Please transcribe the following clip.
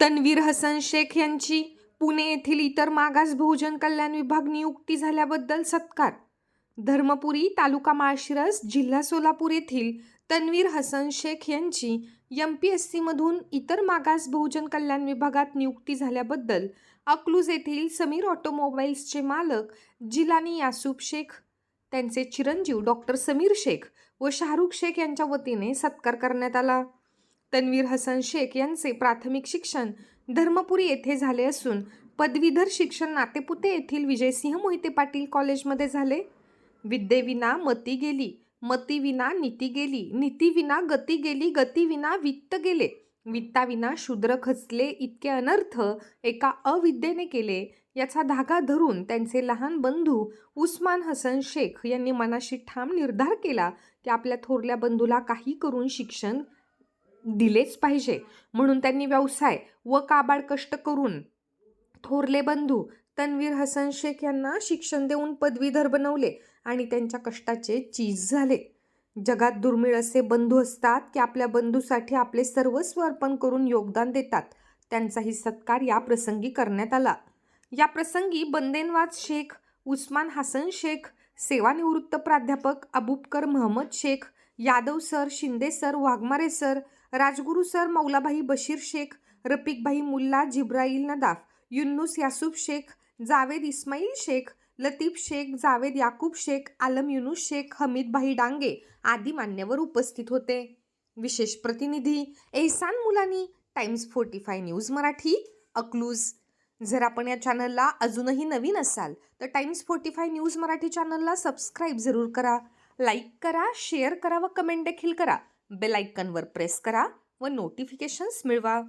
तन्वीर हसन शेख यांची पुणे येथील इतर मागास बहुजन कल्याण विभाग नियुक्ती झाल्याबद्दल सत्कार. धर्मपुरी तालुका माळशिरस जिल्हा सोलापूर येथील तन्वीर हसन शेख यांची एम पी एस सीमधून इतर मागास बहुजन कल्याण विभागात नियुक्ती झाल्याबद्दल अकलूज येथील समीर ऑटोमोबाईल्सचे मालक जिलानी यासूब शेख त्यांचे चिरंजीव डॉक्टर समीर शेख व शाहरुख शेख यांच्या वतीने सत्कार करण्यात आला. तन्वीर हसन शेख यांचे प्राथमिक शिक्षण धर्मपुरी येथे झाले असून पदवीधर शिक्षण नातेपुते येथील विजयसिंह मोहिते पाटील कॉलेजमध्ये झाले. विद्येविना मती गेली मतीविना नीती गेली नीतीविना गती गेली गतीविना वित्त गेले. वित्ताविना शूद्र खचले इतके अनर्थ एका अविद्येने केले. याचा धागा धरून त्यांचे लहान बंधू उस्मान हसन शेख यांनी मनाशी ठाम निर्धार केला की आपल्या थोरल्या बंधूला काही करून शिक्षण दिलेच पाहिजे. म्हणून त्यांनी व्यवसाय व काबाड कष्ट करून थोरले बंधू तन्वीर हसन शेख यांना शिक्षण देऊन पदवीधर बनवले आणि त्यांच्या कष्टाचे चीज झाले. जगात दुर्मिळ असे बंधू असतात की आपल्या बंधूसाठी आपले सर्वस्व अर्पण करून योगदान देतात. त्यांचाही सत्कार या प्रसंगी करण्यात आला. या प्रसंगी बंदेनवाज शेख उस्मान हसन शेख सेवानिवृत्त प्राध्यापक Abubakar Mahmad Shaikh Yadav sir Shinde sir Waghmare sir Rajguru sir Maulabhai Bashir Shaikh Rafikbhai Mulla Jibrail Nadaf Yunnus Yasuf Shaikh Javed Ismail Shaikh Latif Shaikh Javed Yakub Shaikh Alam Yunus Shaikh Hamidbhai Dange आदी मान्यवर उपस्थित होते. विशेष प्रतिनिधी Ehsan Mulani Times forty five news Marathi Akluj. जर आपण या चॅनलला अजूनही नवीन असाल तर Times forty five news Marathi चॅनलला सबस्क्राईब जरूर करा. लाईक करा शेअर करा व कमेंट देखील करा. बेल आयकनवर प्रेस करा व नोटिफिकेशन्स मिळवा.